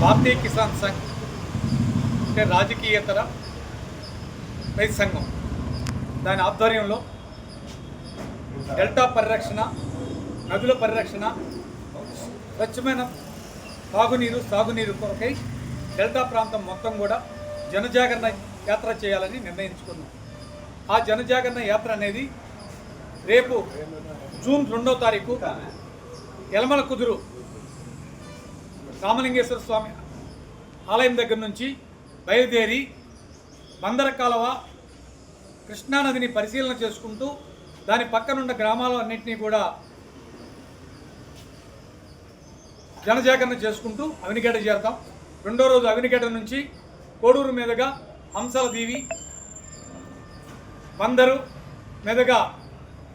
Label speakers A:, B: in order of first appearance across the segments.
A: భారతీయ కిసాన్ సంఘ్ అంటే రాజకీయేతర రైతు సంఘం. దాని ఆధ్వర్యంలో డెల్టా పరిరక్షణ నదుల పరిరక్షణ స్వచ్ఛమైన తాగునీరు సాగునీరు కొరకై డెల్టా ప్రాంతం మొత్తం కూడా జనజాగరణ యాత్ర చేయాలని నిర్ణయించుకున్నాం. ఆ జనజాగరణ యాత్ర అనేది రేపు జూన్ రెండో తారీఖు యలమల కుదురు రామలింగేశ్వర స్వామి ఆలయం దగ్గర నుంచి బయలుదేరి బందర కాలువ కృష్ణానదిని పరిశీలన చేసుకుంటూ దాని పక్కనున్న గ్రామాలన్నింటినీ కూడా జనజాగరణ చేసుకుంటూ అవినిగడ్డ చేరుతాం. రెండో రోజు అవినిగడ్డ నుంచి కోడూరు మీదుగా హంసల దీవి బందరు మీదుగా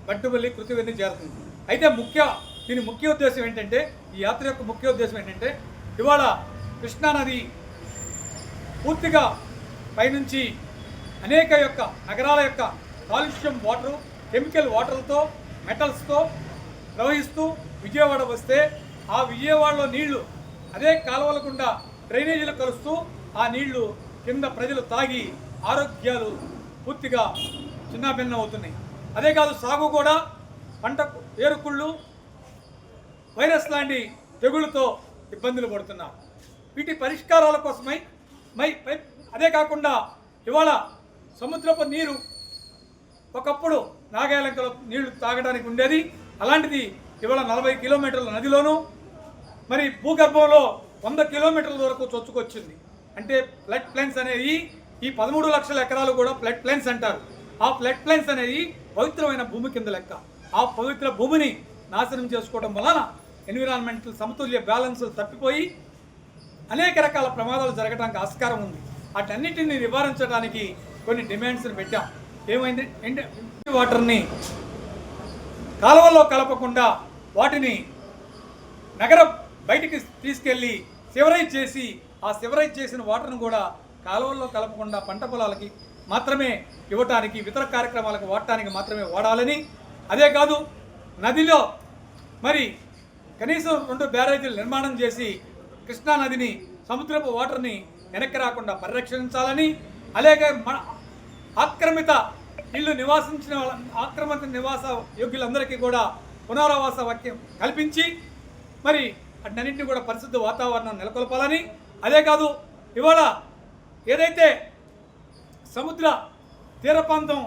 A: బట్టుబల్లి కృతివెన్ని చేరుతుంది. అయితే ముఖ్య దీని ముఖ్య ఉద్దేశం ఏంటంటే ఈ యాత్ర యొక్క ముఖ్య ఉద్దేశం ఏంటంటే ఇవాళ కృష్ణానది పూర్తిగా పైనుంచి అనేక యొక్క నగరాల యొక్క కాలుష్యం వాటరు కెమికల్ వాటర్తో మెటల్స్తో ప్రవహిస్తూ విజయవాడ వస్తే ఆ విజయవాడలో నీళ్ళు అదే కాలువల గుండా డ్రైనేజీలు కలుస్తూ ఆ నీళ్ళు కింద ప్రజలు తాగి ఆరోగ్యాలు పూర్తిగా చిన్నాభిన్నం అవుతున్నాయి. అదే కాదు సాగు కూడా పంట ఏరుకుళ్ళు వైరస్ లాంటి తెగుళ్ళతో ఇబ్బందులు పడుతున్నాం. వీటి పరిష్కారాల కోసమై మై పై- అదే కాకుండా ఇవాళ సముద్రపు నీరు ఒకప్పుడు నాగాలంకలో నీళ్ళు తాగడానికి ఉండేది. అలాంటిది ఇవాళ నలభై కిలోమీటర్ల నదిలోనూ మరి భూగర్భంలో వంద కిలోమీటర్ల వరకు చొచ్చుకొచ్చింది. అంటే ఫ్లడ్ ప్లైన్స్ అనేది ఈ పదమూడు లక్షల ఎకరాలు కూడా ఫ్లడ్ ప్లైన్స్ అంటారు. ఆ ఫ్లడ్ ప్లైన్స్ అనేది పవిత్రమైన భూమి కింద లెక్క. ఆ పవిత్ర భూమిని నాశనం చేసుకోవడం వలన ఎన్విరాన్మెంటల్ సమతుల్య బ్యాలెన్స్ తప్పిపోయి అనేక రకాల ప్రమాదాలు జరగడానికి ఆస్కారం ఉంది. వాటన్నిటిని నివారించడానికి కొన్ని డిమాండ్స్ని పెట్టాం. ఏమైంది? ఎండ వాటర్ని కాలువల్లో కలపకుండా వాటిని నగర బయటికి తీసుకెళ్ళి సివరైజ్ చేసి ఆ సివరైజ్ చేసిన వాటర్ను కూడా కాలువల్లో కలపకుండా పంట పొలాలకి మాత్రమే ఇవ్వటానికి ఇతర కార్యక్రమాలకు వాడటానికి మాత్రమే వాడాలని. అదే కాదు నదిలో మరి కనీసం రెండు బ్యారేజీలు నిర్మాణం చేసి కృష్ణా నదిని సముద్రపు వాటర్ని వెనక్కి రాకుండా పరిరక్షించాలని అలాగే మన ఆక్రమిత ఇల్లు నివాసించిన వాళ్ళ ఆక్రమిత నివాస యోగ్యులందరికీ కూడా పునరావాస వాక్యం కల్పించి మరి అన్నింటినీ కూడా పరిశుద్ధ వాతావరణం నెలకొల్పాలని. అదే కాదు ఇవాళ ఏదైతే సముద్ర తీర ప్రాంతం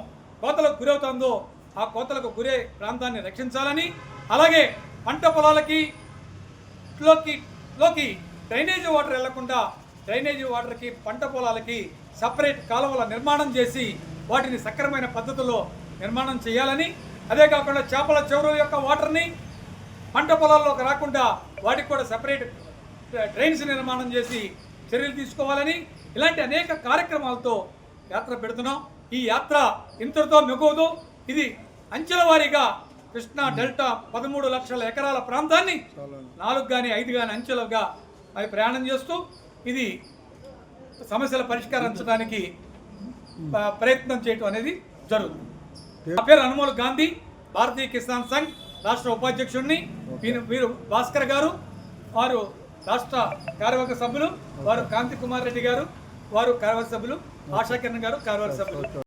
A: కోతలకు గురవుతుందో ఆ కోతలకు గురే ప్రాంతాన్ని రక్షించాలని అలాగే పంట పొలాలకి లోకి లోకి డ్రైనేజీ వాటర్ వెళ్ళకుండా డ్రైనేజీ వాటర్కి పంట పొలాలకి సపరేట్ కాలువల నిర్మాణం చేసి వాటిని సక్రమైన పద్ధతిలో నిర్మాణం చేయాలని అదే కాకుండా చేపల చెరువుల యొక్క వాటర్ని పంట పొలాల్లోకి రాకుండా వాటికి కూడా సపరేట్ డ్రైన్స్ నిర్మాణం చేసి చర్యలు తీసుకోవాలని ఇలాంటి అనేక కార్యక్రమాలతో యాత్ర పెడుతున్నాం. ఈ యాత్ర ఇంతటితో మిగవదు ఇది అంచెల వారీగా కృష్ణా డెల్టా పదమూడు లక్షల ఎకరాల ప్రాంతాన్ని నాలుగు కానీ ఐదు కానీ అంచెలుగా అవి ప్రయాణం చేస్తూ ఇది సమస్యల పరిష్కరించడానికి ప్రయత్నం చేయటం అనేది జరుగుతుంది. నా పేరు అనుమోల్ గాంధీ భారతీయ కిసాన్ సంఘ్ రాష్ట్ర ఉపాధ్యక్షుడిని. వీరు వీరు భాస్కర్ గారు వారు రాష్ట్ర కార్యవర్గ సభ్యులు వారు కాంతి కుమార్ రెడ్డి గారు వారు కార్యవర్గ సభ్యులు ఆశాకిరణ్ గారు కార్యవర్గ సభ్యులు.